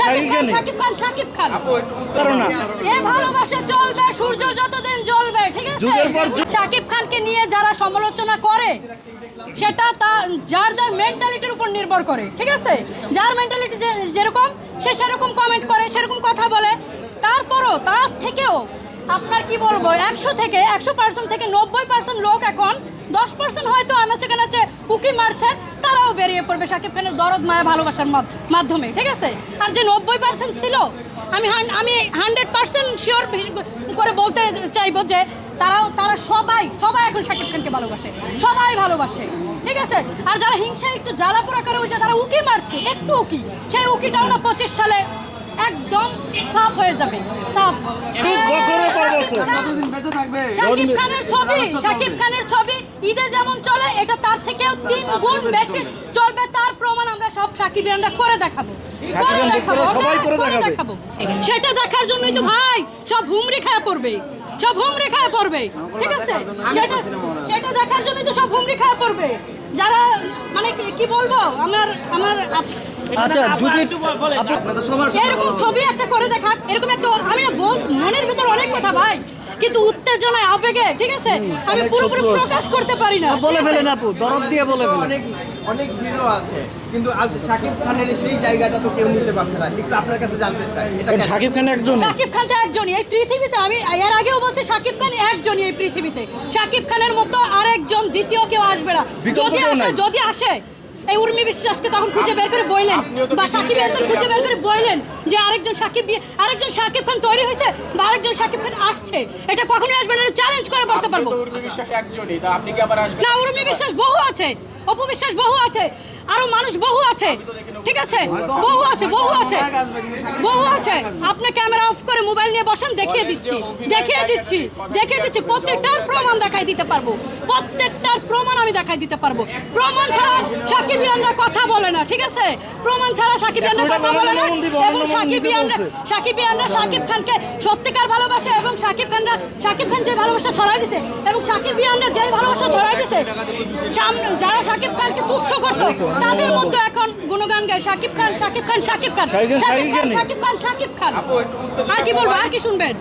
শাকিব খান, শাকিব খান, শাকিব খান। শাকিব খান পারো না। এ ভালোবাসা চলবে সূর্য যতদিন জ্বলবে ঠিক আছে? যুগের পর শাকিব খানকে নিয়ে যারা সমালোচনা করে সেটা তা যার যার মেন্টালিটির উপর নির্ভর করে ঠিক আছে? যার মেন্টালিটি যেরকম সে সেরকম কমেন্ট করে সেরকম কথা বলে। তারপরও তার থেকেও আপনার কি বলব একশো থেকে একশো পার্সেন্ট থেকে নব্বই পার্সেন্ট লোক এখন দশ পার্সেন্ট হয়তো আনাচে কানাচে উকি মারছে তারাও বেরিয়ে পড়বে শাকিব খানের দরদ, মায়া, ভালোবাসার মাধ- মাধ্যমে, ঠিক আছে? আর যে নব্বই পার্সেন্ট ছিল, আমি আমি হান্ড্রেড পার্সেন্ট শিওর করে বলতে চাইব যে তারাও তারা সবাই সবাই এখন শাকিব খানকে ভালোবাসে। সবাই ভালোবাসে, ঠিক আছে? আর যারা হিংসা একটু জ্বালা পোড়া করে, ওই যে তারা উকি মারছে, একটু উকি, সেই উকিটাও না পঁচিশ সালে একদম সাফ হয়ে যাবে, সাফ। শাকিব খানের ছবি শাকিব খানের ছবি ঈদে যেমন চলে এটা তার থেকেও তিন গুণ বেশি চলবে। তার প্রমাণ আমরা সব সাকিবিয়ানরা করে দেখাবো। করে দেখাবো, সেটা দেখার জন্যই তো ভাই সব হুমড়ি খায় পড়বে। সব হুমড়ি খায় পড়বে। ঠিক আছে? সেটা সেটা দেখার জন্যই তো সব হুমড়ি খায় পড়বে। যারা মানে কি- বলব? আমার আমার আচ্ছা যদি এরকম ছবি একটা করে দেখাক। এরকম একটা আমি না বল মনের ভিতর অনেক কথা ভাই। কিন্তু উত্তেজনায় আবেগে ঠিক আছে? আমি পুরোপুরি প্রকাশ করতে পারি না। বলে ফেলেন আপু দরদ দিয়ে বলে ফেলেন। অনেক অনেক হিরো আছে কিন্তু আজ শাকিব খানের সেই জায়গাটা তো কেউ নিতে পারছে না। একটু আপনার কাছে জানতে চাই এটা? শাকিব খান একজন। শাকিব খান তো একজনই এই পৃথিবীতে আমি এর আগেও বলছি শাকিব খান একজনই এই পৃথিবীতে। শাকিব খানের মতো আরেকজন দ্বিতীয় কেউ আসবে না। যদি আসে যদি আসে এই উর্মি বিশ্বাসকে তখন খুঁজে বের করে বললেন বা সাকিব খান খুঁজে বের করে বললেন যে আরেকজন সাকিব আরেকজন সাকিব খান তৈরি হয়েছে বা আরেকজন সাকিব খান আসছে। এটা কখনোই আসবে না চ্যালেঞ্জ করে বলতে পারব না উর্মি বিশ্বাস বহু আছে। অপু বিশ্বাস বহু আছে। আরও মানুষ বহু আছে। ঠিক আছে? বহু আছে বহু আছে। বহু আছে। আপনি ক্যামেরা অফ করে মোবাইল নিয়ে বসেন দেখিয়ে দিচ্ছি। দেখিয়ে দিচ্ছি। দেখিয়ে দিচ্ছি। প্রত্যেকটার প্রমাণ দেখাই দিতে পারব। প্রত্যেকটার প্রমাণ আমি দেখাই দিতে পারব। প্রমাণ ছাড়া সাকিবিয়ানরা কথা বলে না ঠিক আছে? প্রমাণ ছাড়া সাকিবিয়ানরা একটা কথা বলে না। এবং অন্য মন নিজে সাকিবিয়ানরা সাকিব খানকে সত্যিকার ভালোবাসে এবং সাকিব খানরা সাকিব খান যে ভালোবাসা ছড়াই দিছে এবং সাকিবিয়ানরা যে ভালোবাসা ছড়াই দিছে সামনে যারা সাকিব খানকে তুচ্ছ করতো তাদের মধ্যে এখন গুণগান গায় সাকিব খান সাকিব খান সাকিব খান। শাকিব খান, সাকিব শাকিব খান। সাকিব খান সাকিব খান। আর কি বলব আর কি শুনবেন?